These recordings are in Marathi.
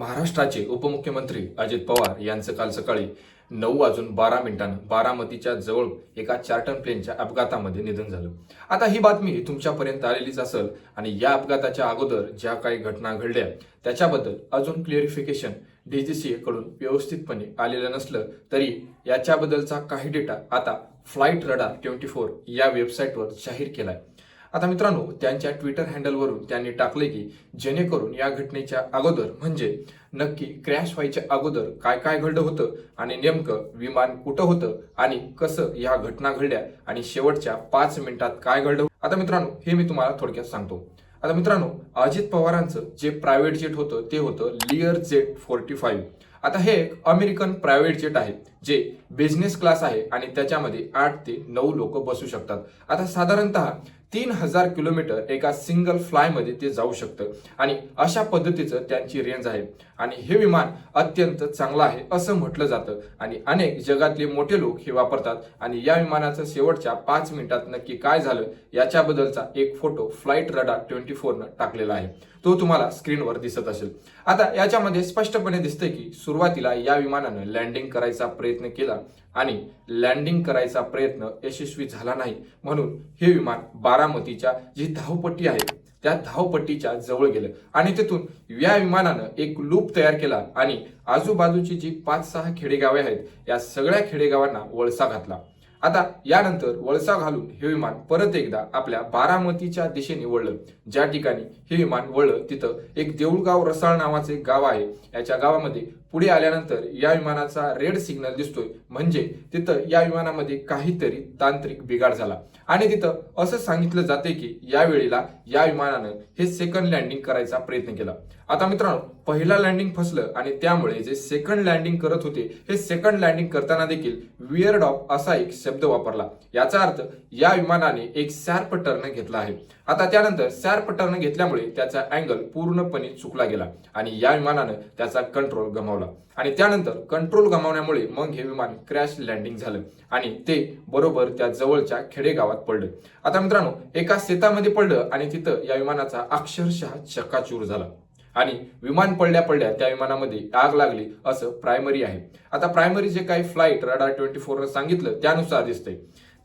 महाराष्ट्राचे उपमुख्यमंत्री अजित पवार यांचं काल सकाळी नऊ वाजून बारा मिनिटांनं बारामतीच्या जवळ एका चार्टन प्लेनच्या अपघातामध्ये निधन झालं. आता ही बातमी तुमच्यापर्यंत आलेलीच असेल आणि या अपघाताच्या अगोदर ज्या काही घटना घडल्या त्याच्याबद्दल अजून क्लिअरिफिकेशन डीजीसीए कडून व्यवस्थितपणे आलेलं नसलं तरी याच्याबद्दलचा काही डेटा आता फ्लाईट रडार ट्वेंटी फोर या वेबसाईटवर जाहीर केलाय. आता मित्रांनो त्यांच्या ट्विटर हँडलवरून त्यांनी टाकले की जेणेकरून या घटनेच्या अगोदर म्हणजे नक्की क्रॅश व्हायच्या अगोदर काय काय घडलं होतं आणि नेमकं विमान कुठं होतं आणि कसं या घटना घडल्या आणि शेवटच्या पाच मिनिटात काय घडलं? आता मित्रांनो हे मी तुम्हाला थोडक्यात सांगतो. आता मित्रांनो अजित पवारांचं जे प्रायव्हेट जेट होतं ते होतं लिअर जेट फोर्टी फाईव्ह आता हे एक अमेरिकन प्रायव्हेट जेट आहे जे बिझनेस क्लास आहे आणि त्याच्यामध्ये आठ ते नऊ लोक बसू शकतात. आता साधारणतः तीन हजार किलोमीटर एका सिंगल फ्लायमध्ये ते जाऊ शकतं. आणि अशा पद्धतीचं त्यांची रेंज आहे. आणि हे विमान अत्यंत चांगलं आहे असं म्हटलं जातं. आणि अनेक जगातले मोठे लोक हे वापरतात. आणि या विमानाचं शेवटच्या पाच मिनिटात नक्की काय झालं याच्याबद्दलचा एक फोटो फ्लाईट रडार ट्वेंटी फोरनं टाकलेला आहे. तो तुम्हाला स्क्रीनवर दिसत असेल. आता याच्यामध्ये स्पष्टपणे दिसतंय की सुरुवातीला या विमानानं लँडिंग करायचा प्रयत्न केला. आणि लँडिंग करायचा प्रयत्न यशस्वी झाला नाही. म्हणून हे विमान बारामतीच्या जी धावपट्टी आहे त्या धावपट्टीच्या जवळ गेलं. आणि तिथून या विमानानं एक लूप तयार केला आणि आजूबाजूची जी पाच सहा खेडेगावे आहेत या सगळ्या खेडेगावांना वळसा घातला. आता यानंतर वळसा घालून हे विमान परत एकदा आपल्या बारामतीच्या दिशेने वळलं. ज्या ठिकाणी हे विमान वळलं तिथं एक देऊळगाव रसाळ नावाचे गाव आहे. याच्या गावामध्ये पुढे आल्यानंतर या विमानाचा रेड सिग्नल दिसतोय. म्हणजे तिथं या विमानामध्ये काहीतरी तांत्रिक बिघाड झाला. आणि तिथं असं सांगितलं जाते की या वेळेला या विमानानं हे सेकंड लँडिंग करायचा प्रयत्न केला. आता मित्रांनो पहिला लँडिंग फसलं आणि त्यामुळे जे सेकंड लँडिंग करत होते हे सेकंड लँडिंग करताना देखील विअर्ड ऑफ असा एक शब्द वापरला. याचा अर्थ या विमानाने एक सॅर्प टर्न घेतला आहे. आता त्यानंतर सॅर्प टर्न घेतल्यामुळे त्याचा अँगल पूर्णपणे चुकला गेला आणि या विमानानं त्याचा कंट्रोल गमावला. आणि त्यानंतर कंट्रोल गमावण्यामुळे मग हे विमान क्रॅश लँडिंग झालं आणि ते बरोबर त्या जवळच्या खेडेगावात पडलं. आता मित्रांनो एका शेतामध्ये पडलं आणि तिथं या विमानाचा अक्षरशः चकाचूर झाला. आणि विमान पडल्या पडल्या त्या विमानामध्ये आग लागली असं प्रायमरी आहे. आता प्रायमरी जे काही फ्लाईट रडार ट्वेंटी फोर सांगितलं त्यानुसार दिसतंय.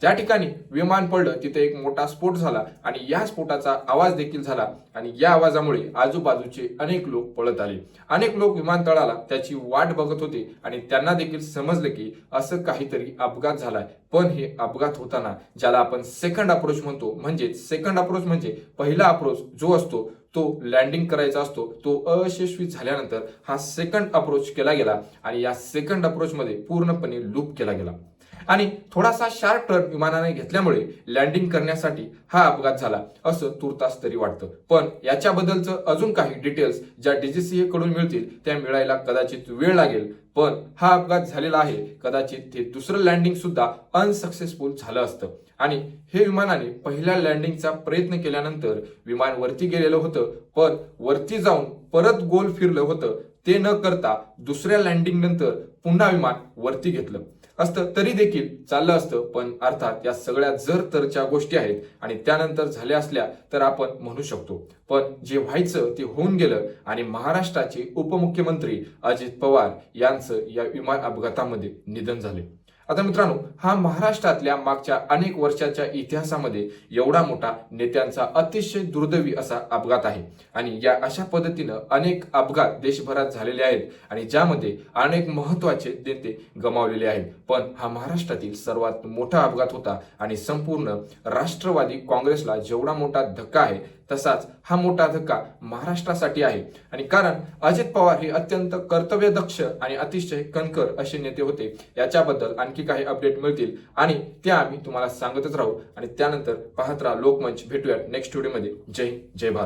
त्या ठिकाणी विमान पडलं तिथे एक मोठा स्फोट झाला आणि या स्फोटाचा आवाज देखील झाला आणि या आवाजामुळे आजूबाजूचे अनेक लोक पळत आले. अनेक लोक विमानतळाला त्याची वाट बघत होते आणि त्यांना देखील समजलं की असं काहीतरी अपघात झालाय. पण हे अपघात होताना ज्याला आपण सेकंड अप्रोच म्हणतो म्हणजे सेकंड अप्रोच म्हणजे पहिला अप्रोच जो असतो तो लँडिंग करायचा असतो तो अयशस्वी झाल्यानंतर हा सेकंड अप्रोच केला गेला आणि या सेकंड अप्रोचमध्ये पूर्णपणे लूप केला गेला. आणि थोडासा शार्प टर्न विमानाने घेतल्यामुळे लँडिंग करण्यासाठी हा अपघात झाला असं तुर्तास तरी वाटतं. पण याच्याबद्दलचं अजून काही डिटेल्स ज्या डीजीसीए कडून मिळतील त्या मिळायला कदाचित वेळ लागेल. पण हा अपघात झालेला आहे. कदाचित ते दुसरं लँडिंग सुद्धा अनसक्सेसफुल झालं असतं. आणि हे विमानाने पहिल्या लँडिंगचा प्रयत्न केल्यानंतर विमान वरती गेलेलं होतं. पण वरती जाऊन परत गोल फिरलं होतं. ते न करता दुसऱ्या लँडिंग नंतर पुन्हा विमान वरती घेतलं. असतं तरी देखील चाललं असतं. पण अर्थात या सगळ्या जर तरच्या गोष्टी आहेत आणि त्यानंतर झाल्या असल्या तर आपण म्हणू शकतो. पण जे व्हायचं ते होऊन गेलं आणि महाराष्ट्राचे उपमुख्यमंत्री अजित पवार यांचं या विमान अपघातामध्ये निधन झाले. आता मित्रांनो हा महाराष्ट्रातल्या मागच्या अनेक वर्षाच्या इतिहासामध्ये एवढा मोठा नेत्यांचा अतिशय दुर्दैवी असा अपघात आहे. आणि या अशा पद्धतीनं अनेक अपघात देशभरात झालेले आहेत आणि ज्यामध्ये अनेक महत्त्वाचे नेते गमावलेले आहेत. पण हा महाराष्ट्रातील सर्वात मोठा अपघात होता आणि संपूर्ण राष्ट्रवादी काँग्रेसला जेवढा मोठा धक्का आहे तसाच हा मोठा धक्का महाराष्ट्रासाठी आहे. आणि कारण अजित पवार हे अत्यंत कर्तव्यदक्ष आणि अतिशय कणकर असे नेते होते. याच्याबद्दल आणखी काही अपडेट मिळतील. आणि ते आम्ही तुम्हाला सांगतच राहू. आणि त्यानंतर पाहत राहा लोकमंच. भेटूयात नेक्स्ट व्हिडिओमध्ये जय जय भारत.